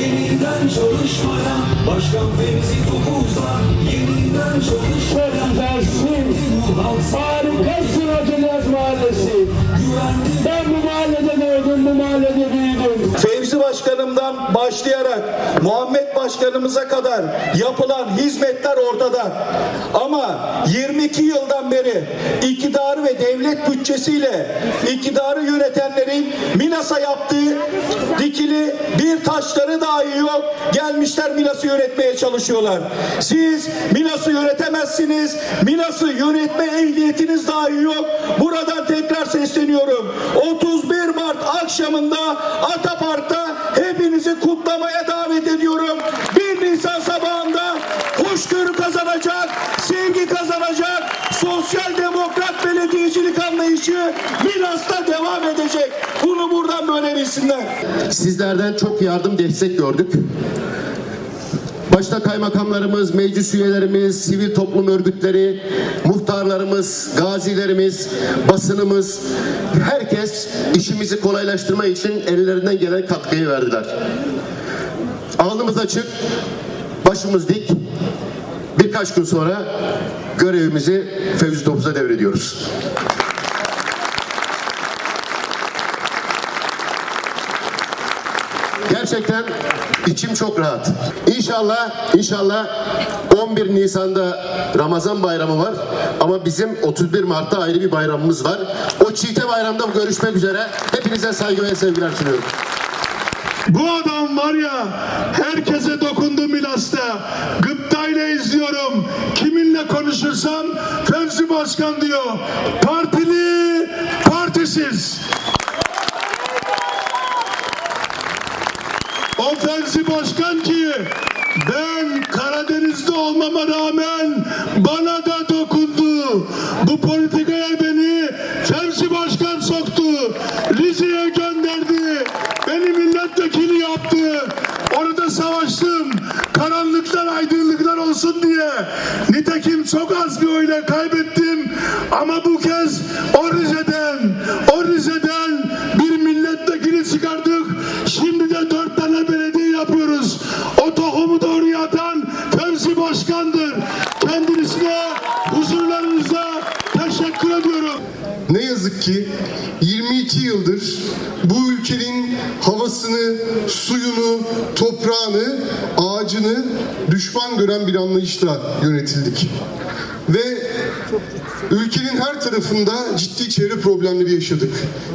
Yeniden çalışmaya Başkan Fevzi Topuz'la Yeniden çalışmaya Güzelsin. Harikasın Hocalar Mahallesi. Ben bu mahallede Başkanım'dan başlayarak Muhammed Başkanımıza kadar yapılan hizmetler ortada. Ama 22 yıldan beri iktidarı ve devlet bütçesiyle iktidarı yönetenlerin Milas'a yaptığı dikili bir taşları dahi yok. Gelmişler Milas'ı yönetmeye çalışıyorlar. Siz Milas'ı yönetemezsiniz. Milas'ı yönetme ehliyetiniz dahi yok. Buradan tekrar sesleniyorum. 31 Mart akşamında Atapark'ta sosyal demokrat belediyecilik anlayışı Milas'ta devam edecek. Bunu buradan böyle bilsinler. Sizlerden çok yardım destek gördük. Başta kaymakamlarımız, meclis üyelerimiz, sivil toplum örgütleri, muhtarlarımız, gazilerimiz, basınımız, herkes işimizi kolaylaştırma için ellerinden gelen katkıyı verdiler. Alnımız açık, başımız dik. Birkaç gün sonra görevimizi Fevzi Topuz'a devrediyoruz. Gerçekten içim çok rahat. İnşallah, inşallah 11 Nisan'da Ramazan bayramı var. Ama bizim 31 Mart'ta ayrı bir bayramımız var. O çiğte bayramda görüşmek üzere. Hepinize saygı ve sevgiler sunuyorum. Bu adam var ya herkese dokundu Milas'ta. Gıptayla izliyorum. Kiminle konuşursam Fevzi Başkan diyor. Partili, partisiz. O Fevzi Başkan ki ben Karadeniz'de olmama rağmen az bir oyla kaybettim. Ama bu kez o Rize'den, o Rize'den bir milletvekili çıkardık. Şimdi de dört tane belediye yapıyoruz. O tohumu doğru atan Fevzi Başkan'dır. Kendisine huzurlarınızda teşekkür ediyorum. Ne yazık ki 22 yıldır bu ülkenin havasını, suyunu, toprağını, ağacını düşman gören bir anlayışla yönetildik. Ve ülkenin her tarafında ciddi çevre problemleri yaşadık.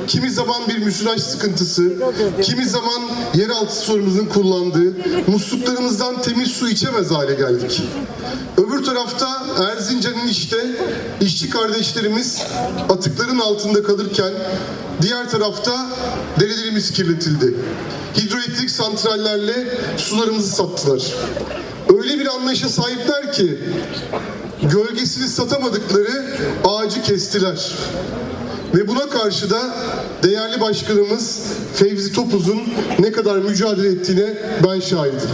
Kimi zaman bir müsilaj sıkıntısı, kimi zaman yeraltı sorumuzun kullandığı, musluklarımızdan temiz su içemez hale geldik. Öbür tarafta Erzincan'ın işte işçi kardeşlerimiz atıkların altında kalırken diğer tarafta derelerimiz kirletildi. Hidroelektrik santrallerle sularımızı sattılar. Öyle bir anlayışa sahipler ki gölgesini satamadıkları ağacı kestiler. Ve buna karşı da değerli başkanımız Fevzi Topuz'un ne kadar mücadele ettiğine ben şahidim.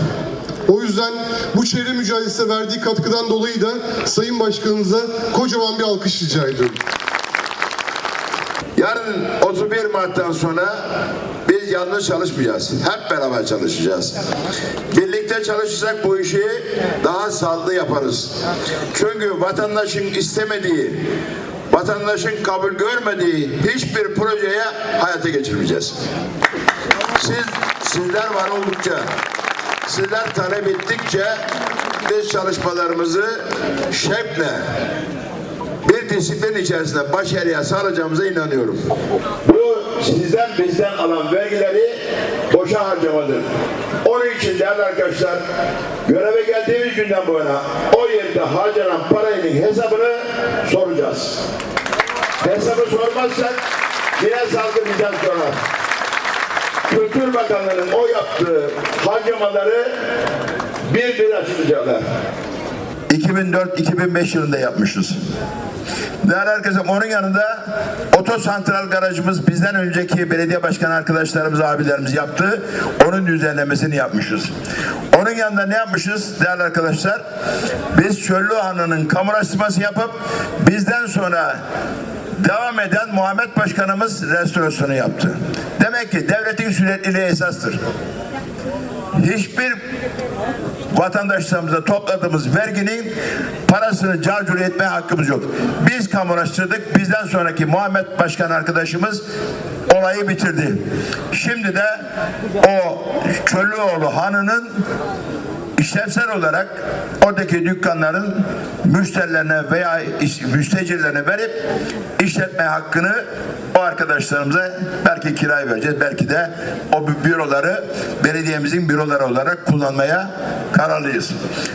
O yüzden bu çevre mücadelesine verdiği katkıdan dolayı da Sayın Başkanımıza kocaman bir alkış rica ediyorum. Yarın 31 Mart'tan sonra biz yalnız çalışmayacağız. Hep beraber çalışacağız. Birlikte çalışırsak bu işi daha sağlıklı yaparız. Çünkü vatandaşın istemediği, vatandaşın kabul görmediği hiçbir projeye hayata geçirmeyeceğiz. Siz, sizler var oldukça, sizler talep ettikçe biz çalışmalarımızı şevkle, bir disiplin içerisinde başarıya sağlayacağımıza inanıyorum. Bu sizden bizden alan vergileri boşa harcamadır. Onun için değerli arkadaşlar göreve geldiğimiz günden bu yana o yerde harcanan parayın hesabını soracağız. Hesabı sormazsak yine salgı bizden sorar. Kültür Bakanlığı'nın o yaptığı harcamaları bir bir açıklayacaklar. 2004-2005 yılında yapmışız. Değerli arkadaşlar onun yanında otosantral garajımız bizden önceki belediye başkan arkadaşlarımız, abilerimiz yaptı. Onun düzenlemesini yapmışız. Onun yanında ne yapmışız değerli arkadaşlar? Biz Çöllü Hanı'nın kamulaştırması yapıp bizden sonra devam eden Muhammed Başkanımız restorasyonu yaptı. Demek ki devletin sürekliliği esastır. hiçbir vatandaşlarımıza topladığımız verginin parasını carcur etmeye hakkımız yok. Biz kamulaştırdık. Bizden sonraki Muhammed Başkan arkadaşımız olayı bitirdi. Şimdi de o Köllüoğlu Hanı'nın işlevsel olarak oradaki dükkanların müşterilerine veya müstecirlerine verip işletme hakkını o arkadaşlarımıza belki kiraya vereceğiz. Belki de o büroları belediyemizin büroları olarak kullanmaya kararlıyız.